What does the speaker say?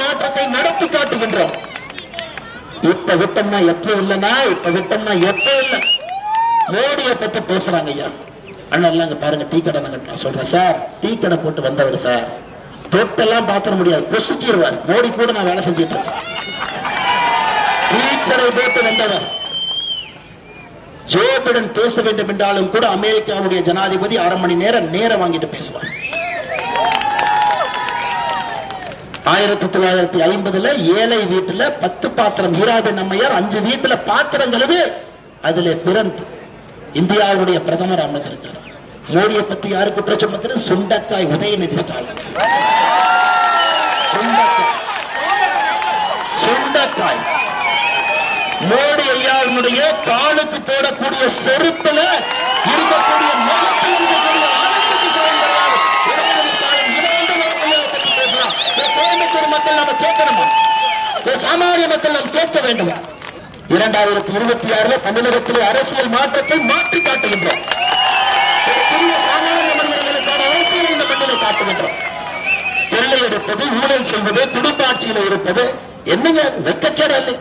மாற்றத்தை நடத்தி காட்டுகின்றோம். இப்ப விட்டம்னா எப்ப இல்லைன்னா இப்ப விட்டம்னா எப்ப இல்லை? மோடிய பத்தி பேசுறாங்க ஐயா. அண்ணா அங்க பாருங்க டீ கடை நான் சொல்றேன். சார் டீ கடை போட்டு வந்தவர் சார். தொட்டெல்லாம் பாத்திர முடியாது பொசுக்கிடுவார் மோடி கூட நான் வேலை செஞ்சுட்டு இருக்கேன். டீ கடை போட்டு வந்தவர். ஜோ பிடன் பேச வேண்டும் என்றாலும் கூட அமெரிக்காவுடைய ஜனாதிபதி அரை மணி நேரம் நேரம் வாங்கிட்டு பேசுவார். ஆயிரத்தி தொள்ளாயிரத்தி ஐம்பதுல ஏழை வீட்டுல பத்து பாத்திரம் ஹீராபின் அம்மையார் அஞ்சு வீட்டுல பாத்திரம் கழுவி அதுல பிறந்து இந்தியாவுடைய பிரதமர் அமைச்சிருக்கிறார் மோடியை பத்தி யாரு குற்றம் சுண்டக்காய் உதயநிதி ஸ்டாலின். சுண்டக்காய். சுண்டக்காய். மோடி ஐயாவினுடைய காலுக்கு போடக்கூடிய செருப்புல மக்கள் நம்ம கேட்கணுமா? இந்த சாமானிய மக்கள் நாம் கேட்க வேண்டும். இரண்டாயிரத்தி இருபத்தி ஆறுல தமிழகத்திலே அரசியல் மாற்றத்தை மாற்றி காட்டுகின்றோம். அரசியல் இந்த மண்ணிலே காட்டுகின்றோம். கொள்ளை எடுப்பது ஊழல் செய்வது துடுப்பாட்சியில் இருப்பது என்னங்க வெக்கக்கேட இல்லை